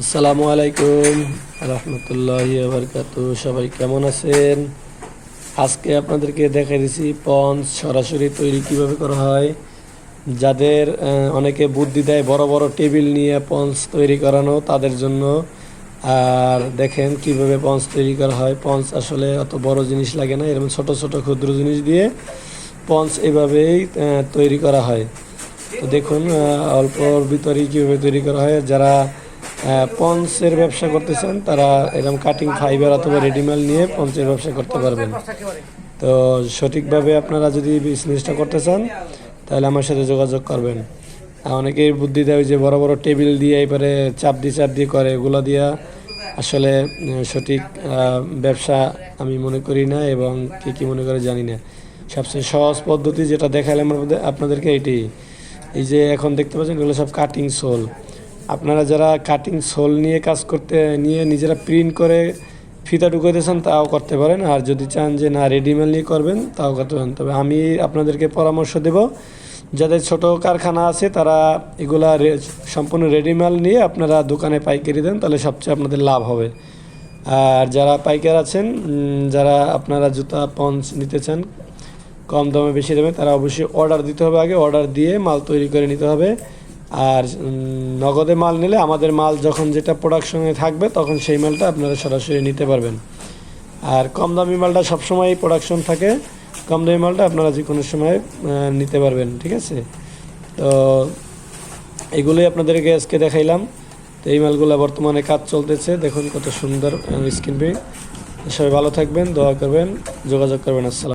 আসসালামু আলাইকুম, রহমতুল্লাহ বরকাত সবাই কেমন আছেন? আজকে আপনাদেরকে দেখা দিছি পঞ্চ সরাসরি তৈরি কীভাবে করা হয়। যাদের অনেকে বুদ্ধি দেয় বড় বড় টেবিল নিয়ে পঞ্চ তৈরি করানো তাদের জন্য। আর দেখেন কীভাবে পঞ্চ তৈরি করা হয়। পঞ্চ আসলে অত বড় জিনিস লাগে না, এরকম ছোট ছোট ক্ষুদ্র জিনিস দিয়ে পঞ্চ এভাবেই তৈরি করা হয়। তো দেখুন অল্পর ভিতরেই কীভাবে তৈরি করা হয়। যারা পঞ্চের ব্যবসা করতেছেন, তারা এরকম কাটিং ফাইবার অথবা রেডিমেড নিয়ে পঞ্চের ব্যবসা করতে পারবেন। তো সঠিকভাবে আপনারা যদি বিজনেসটা করতে চান, তাহলে আমার সাথে যোগাযোগ করবেন। অনেকেই বুদ্ধি দেয় যে বড় বড় টেবিল দিয়ে এবারে চাপ দিয়ে চাপ দিয়ে করে, এগুলো দিয়া আসলে সঠিক ব্যবসা আমি মনে করি না এবং কি কি মনে করে জানি না। সবচেয়ে সহজ পদ্ধতি যেটা দেখালাম আপনাদেরকে এটি। এই যে এখন দেখতে পাচ্ছেন, এগুলো সব কাটিং সোল আপনারা যারা কাটিং সোল নিয়ে কাজ করতে, নিয়ে নিজেরা প্রিন্ট করে ফিতা ঢুকাইতে চান তাও করতে পারেন। আর যদি চান যে না রেডিমেড নিয়ে করবেন, তাও করতে পারেন। তবে আমি আপনাদেরকে পরামর্শ দেব, যাদের ছোট কারখানা আছে, তারা এগুলা সম্পূর্ণ রেডিমেড নিয়ে আপনারা দোকানে পাইকারি দেন, তাহলে সবচেয়ে আপনাদের লাভ হবে। আর যারা পাইকার আছেন যারা আপনারা জুতা পঞ্চ নিতে চান, কম দামে বেশি দামে, তারা অবশ্যই অর্ডার দিতে হবে আগে। অর্ডার দিয়ে মাল তৈরি করে নিতে হবে। আর নগদে মাল নিলে আমাদের মাল যখন যেটা প্রোডাকশনে থাকবে, তখন সেই মালটা আপনারা সরাসরি নিতে পারবেন। আর কম দামি মালটা সবসময় প্রোডাকশন থাকে। কম দামি মালটা আপনারা যে কোনো সময় নিতে পারবেন, ঠিক আছে? তো এগুলোই আপনাদেরকে আজকে দেখাইলাম। তো এই মালগুলো বর্তমানে কাজ চলতেছে। দেখুন কত সুন্দর স্ক্রিন সবাই ভালো থাকবেন, দোয়া করবেন, যোগাযোগ করবেন। আসসালাম।